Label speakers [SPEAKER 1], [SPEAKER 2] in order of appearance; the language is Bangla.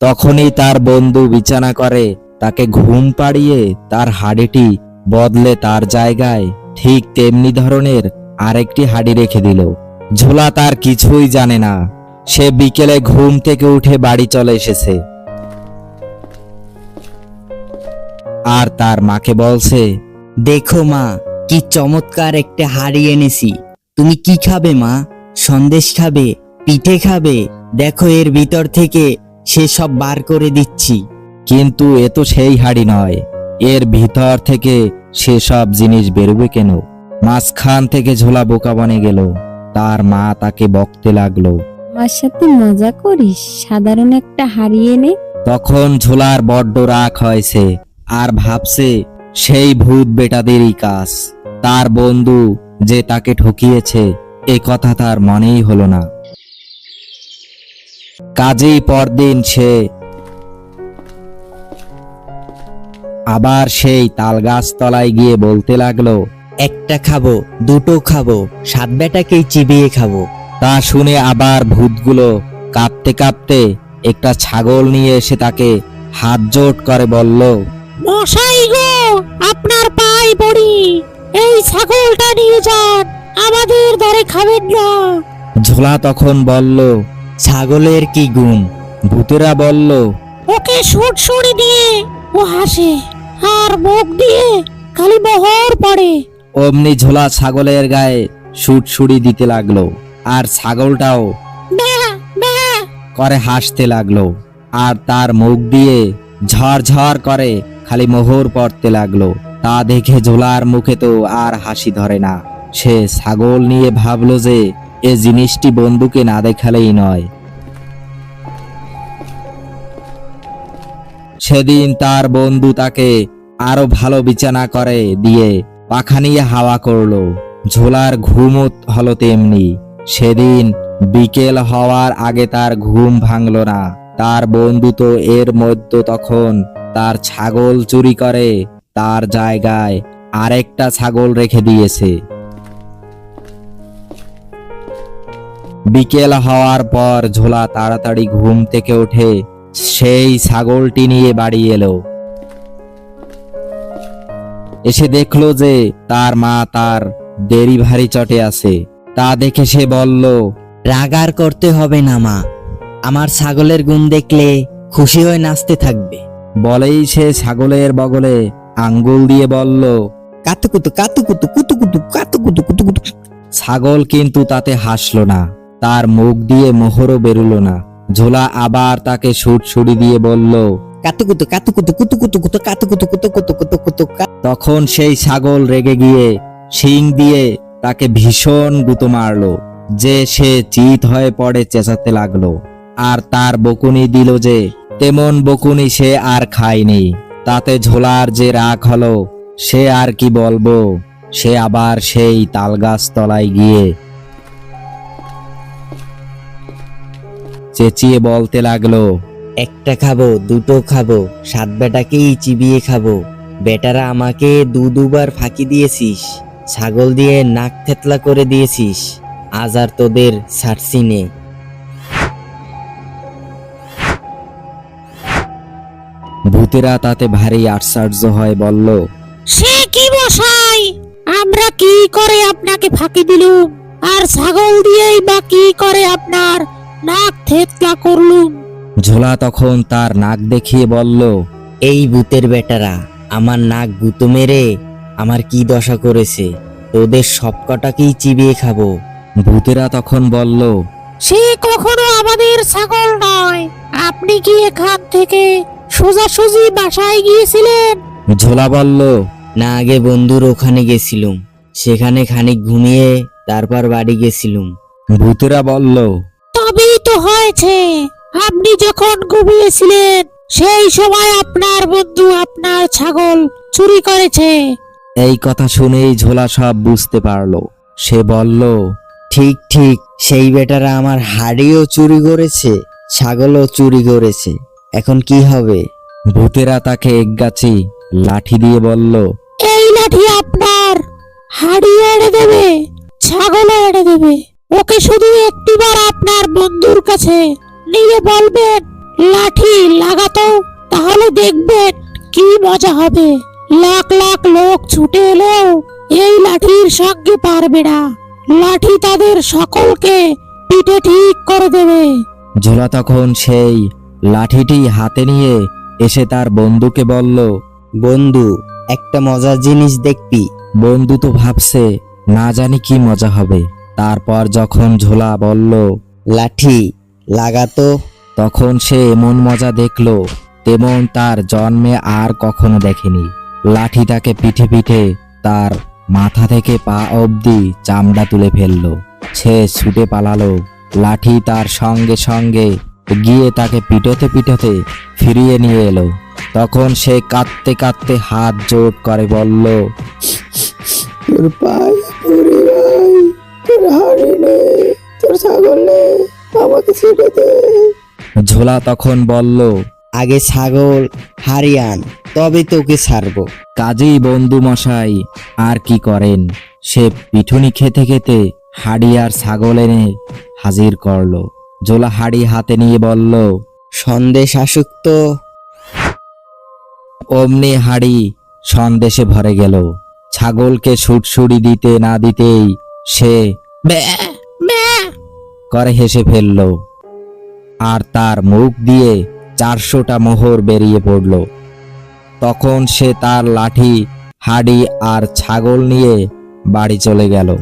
[SPEAKER 1] তখনই তার বন্ধু বিছানা করে, তাকে ঘুম পাড়িয়ে তার হাড়িটি বদলে তার জায়গায় ঠিক তেমনি ধরনের আরেকটি হাড়ি রেখে দিল। ঝোলা তার কিছুই জানে না। সে বিকেলে ঘুম থেকে উঠে বাড়ি চলে এসেছে। আর তার মাকে বলছে,
[SPEAKER 2] দেখো মা, কি চমৎকার একটা হাড়ি এনেছি। তুমি কি খাবে মা? সন্দেশ খাবে, পিঠে খাবে। দেখো এর ভিতর থেকে সে সব বার করে দিচ্ছি।
[SPEAKER 1] কিন্তু এ তো সেই হাড়ি নয়। এর ভিতর থেকে সেসব জিনিস বেরোবে কেন? মাঝখান থেকে ঝোলা বোকা বনে গেল। তার মা তাকে বকতে লাগল।
[SPEAKER 3] আমার সাথে মজা করিস সাধারণ একটা হারিয়ে নে
[SPEAKER 1] তখন ঝোলার বড্ড রাগ হয়েছে আর ভাবছে সেই ভূত বেটাদেরই কাজ। তার বন্ধু যে তাকে ঠকিয়েছে এ কথা তার মনেই হলো না। কাজেই পরদিন সে। আবার সেই তালগাছ তলায় গিয়ে বলতে লাগল
[SPEAKER 2] একটা খাব দুটো খাব সাত বেটাকেই চিবিয়ে খাব।
[SPEAKER 1] তা শুনে আবার ভূতগুলো কাঁপতে কাঁপতে একটা ছাগল নিয়ে এসে তাকে হাত জোট করে বলল
[SPEAKER 4] মশাই গো আপনার পাই পড়ি। এই ছাগলটা নিয়ে যান আমাদের দরে খাবেন না।
[SPEAKER 1] ঝোলা তখন বলল
[SPEAKER 2] ছাগলের কি গুণ?
[SPEAKER 1] ভূতেরা বলল
[SPEAKER 4] ওকে সুট সুড়ি দিয়ে ও হাসে আর মুখ দিয়ে খালি মোহর পড়ে।
[SPEAKER 1] অমনি ঝোলা ছাগলের গায়ে সুটসুড়ি দিতে লাগল আর ছাগলটাও করে হাসতে লাগল আর তার মুখ দিয়ে ঝরঝর করে খালি মোহর পড়তে লাগল। তা দেখে ঝোলার মুখে তো আর হাসি ধরে না। সে ছাগল নিয়ে ভাবলো যে এ জিনিসটি বন্ধুকে না দেখালেই নয়। সেদিন তার বন্ধু তাকে আরও ভালো বিছানা করে দিয়ে পাখা নিয়ে হাওয়া করল। ঝোলার ঘুমও হলো তেমনি। সেদিন বিকেল হওয়ার আগে তার ঘুম ভাঙল না। তার বন্ধু তো এর মধ্যে তখন তার ছাগল চুরি করে, তার জায়গায় আরেকটা ছাগল রেখে দিয়েছে। বিকেল হওয়ার পর ঝোলা তাড়াতাড়ি ঘুম থেকে উঠে সেই ছাগলটি নিয়ে বাড়ি এলো। এসে দেখল যে তার মা তার দেরি ভারী চটে আছে। তা দেখে সে বলল
[SPEAKER 2] রাগার করতে হবে না মা। আমার ছাগলের গুণ দেখলে খুশি হয়ে নাচতে থাকবে।
[SPEAKER 1] বলেই সে ছাগলের বগলে আঙ্গুল দিয়ে বলল
[SPEAKER 2] কাতুকুতু কাতুকুতু কুতুকুতু কাতুকুতু কুতুকুতু।
[SPEAKER 1] ছাগল কিন্তু তাতে হাসলো না। তার মুখ দিয়ে মোহরও বেরুলো না। ঝোলা আবার তাকে সুট দিয়ে বলল
[SPEAKER 2] কাতুকুতু কাতুকুতু কুতুকুতু কুতু কাতুকুতু কুতু কুতু কুতু কুতু
[SPEAKER 1] তখন সেই ছাগল রেগে গিয়ে শিং দিয়ে তাকে ভীষণ গুঁতো মারলো যে সে চিত হয়ে পড়ে চেঁচাতে লাগল। আর তার বকুনি দিল যে তেমন বকুনি সে আর খায়নি। তাতে ঝোলার যে রাগ হলো সে আর কি বলব? সে আবার সেই তালগাছ তলায় গিয়ে চেঁচিয়ে বলতে লাগল
[SPEAKER 2] একটা খাব দুটো খাব সাত বেটাকেই চিবিয়ে খাব। বেটারা আমাকে দু দুবার ফাঁকি দিয়েছিস ছাগল দিয়ে নাক থেতলা করে দিয়েছিস আজ আর তোদের ছাড়ছি নে।
[SPEAKER 1] ভূতেরা তাতে ভারী আশ্চর্য হয় বলল
[SPEAKER 4] সে কি মশাই? আমরা কি করে আপনাকে ফাঁকি দিলুম? আর ছাগল দিয়েই বা কি করে আপনার নাক থেতলা করলুম।
[SPEAKER 1] ঝোলা তখন তার নাক দেখিয়ে বলল
[SPEAKER 2] এই ভূতের বেটারা আমার নাক গুঁতো মেরে আমার কি দশা করেছে? তোদের সবকটাকেই চিবিয়ে খাব।
[SPEAKER 1] ভূতেরা তখন বলল
[SPEAKER 4] সে কখনো আমাদের ছাগল নয়। আপনি কি এখান থেকে সোজাসুজি বাসায় গিয়েছিলেন?
[SPEAKER 1] ঝোলা বলল
[SPEAKER 2] না আগে বন্ধুর ওখানে গেছিলুম। সেখানে খানিক ঘুমিয়ে তারপর বাড়ি গেছিলুম।
[SPEAKER 1] ভূতেরা বলল
[SPEAKER 4] তবেই তো হয়েছে। আপনি যখন ঘুমিয়েছিলেন সেই সময় আপনার বন্ধু আপনার ছাগল চুরি করেছে।
[SPEAKER 1] এই কথা শুনেই ঝোলা সব বুঝতে পারল। সে বলল
[SPEAKER 2] ঠিক ঠিক সেই বেটারা আমার হাড়িও চুরি করেছে ছাগলও চুরি করেছে। এখন কি হবে?
[SPEAKER 1] ভূতেরা তাকে একগাছি লাঠি দিয়ে বলল
[SPEAKER 4] এই লাঠি আপনার হাড়ি এড়ে দেবে ছাগল এড়ে দেবে। ওকে শুধু একটিবার আপনার বন্ধুর কাছে নিয়ে বলবেন লাঠি লাগাতো তাহলে দেখবেন কি মজা হবে। লাখ লাখ লোক ছুটে এলেও এই লাঠির সঙ্গে পারবে না। লাঠি তাদের সকলকে পিঠে ঠিক করে দেবে।
[SPEAKER 1] ঝোলা তখন সেই লাঠিটি হাতে নিয়ে এসে তার বন্ধুকে বলল
[SPEAKER 2] বন্ধু একটা মজার জিনিস দেখবি।
[SPEAKER 1] বন্ধু তো ভাবছে না জানি কি মজা হবে। তারপর যখন ঝোলা বলল,
[SPEAKER 2] লাঠি লাগাতো?
[SPEAKER 1] তখন সে এমন মজা দেখল, তেমন তার জন্মে আর কখনো দেখেনি। লাঠি তাকে পিঠে পিঠে তার মাথা থেকে পা অবধি চামড়া তুলে ফেলল। সে ছুটে পালালো। লাঠি তার সঙ্গে সঙ্গে গিয়ে তাকে পিটোতে পিটোতে ফিরিয়ে নিয়ে এলো। তখন সে কাঁদতে কাঁদতে হাত জোট করে বলল,
[SPEAKER 2] তোর
[SPEAKER 1] ঝোলা তখন বলল
[SPEAKER 2] আগে ছাগল হারিয়ান তবে তোকে ছাড়বো।
[SPEAKER 1] কাজেই বন্ধু মশাই আর কি করেন? সে পিঠুনি খেতে খেতে হাড়ি আর ছাগল এনে হাজির করল। জোলা হাড়ি হাতে নিয়ে বলল
[SPEAKER 2] সন্দেশ আসুক তো।
[SPEAKER 1] অমনি হাড়ি সন্দেশে ভরে গেল। ছাগলকে সুটসুড়ি দিতে না দিতেই সে
[SPEAKER 4] ব্যা ব্যা
[SPEAKER 1] করে হেসে ফেলল। আর তার মুখ দিয়ে চারশোটা মোহর বেরিয়ে পড়ল। তখন সে তার লাঠি, হাড়ি আর ছাগল নিয়ে বাড়ি চলে গেল।